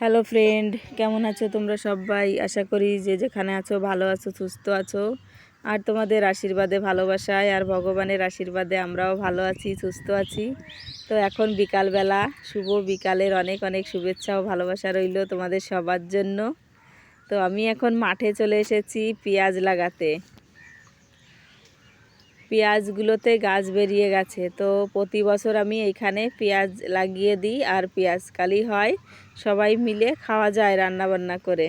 Hello friend কেমন আছো তোমরা সবাই? আশা করি যে যেখানে আছো, ভালো আছো, সুস্থ আছো। আর তোমাদের আশীর্বাদে, ভালোবাসায় আর ভগবানের আশীর্বাদে আমরাও ভালো আছি, সুস্থ আছি। তো এখন বিকালবেলা, শুভ বিকালের অনেক অনেক শুভেচ্ছা ও ভালোবাসা রইল তোমাদের সবার জন্য। তো আমি এখন মাঠে চলে এসেছি পেঁয়াজ লাগাতে। পেঁয়াজগুলোতে গাছ বেরিয়ে গেছে। তো প্রতি বছর আমি এইখানে পেঁয়াজ লাগিয়ে দিই আর পেঁয়াজ কালি হয়। সবাই মিলে খাওয়া যায় রান্না বান্না করে।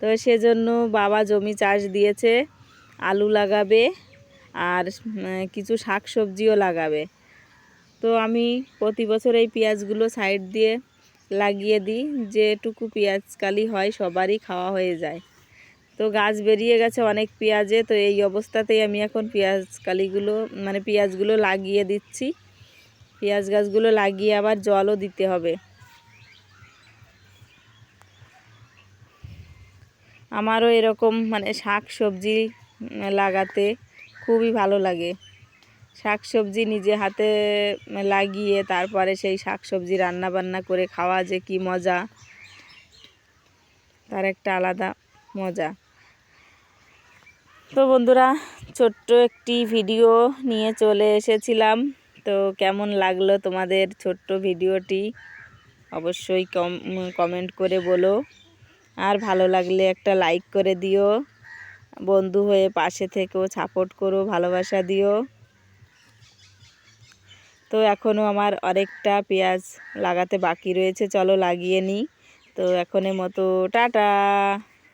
তো সেজন্য বাবা জমি চাষ দিয়েছে, আলু লাগাবে আর কিছু শাক সবজিও লাগাবে। তো আমি প্রতি বছর এই পেঁয়াজগুলো সাইড দিয়ে লাগিয়ে দিই। যেটুকু পেঁয়াজ কালি হয় সবারই খাওয়া হয়ে যায়। তো গাছ বেরিয়ে গেছে অনেক পেঁয়াজে, তো এই অবস্থাতেই আমি এখন পেঁয়াজ কালিগুলো মানে পেঁয়াজগুলো লাগিয়ে দিচ্ছি। পেঁয়াজ গাছগুলো লাগিয়ে আবার জলও দিতে হবে। আমারও এরকম মানে শাক সবজি লাগাতে খুবই ভালো লাগে। শাক সবজি নিজে হাতে লাগিয়ে তারপরে সেই শাক সবজি রান্না বান্না করে খাওয়া যে কি মজা, তার একটা আলাদা মজা। তো বন্ধুরা, ছোট্ট একটি ভিডিও নিয়ে চলে এসেছিলাম। তো কেমন লাগল তোমাদের ছোট্ট ভিডিওটি? অবশ্যই কম কমেন্ট করে বলো। আর ভালো লাগলে একটা লাইক করে দিও। বন্ধু হয়ে পাশে থেকেও সাপোর্ট করো, ভালোবাসা দিও। তো এখনও আমার অনেকটা পেঁয়াজ লাগাতে বাকি রয়েছে, চলো লাগিয়ে নিই। তো এখনের মতো, টাটা!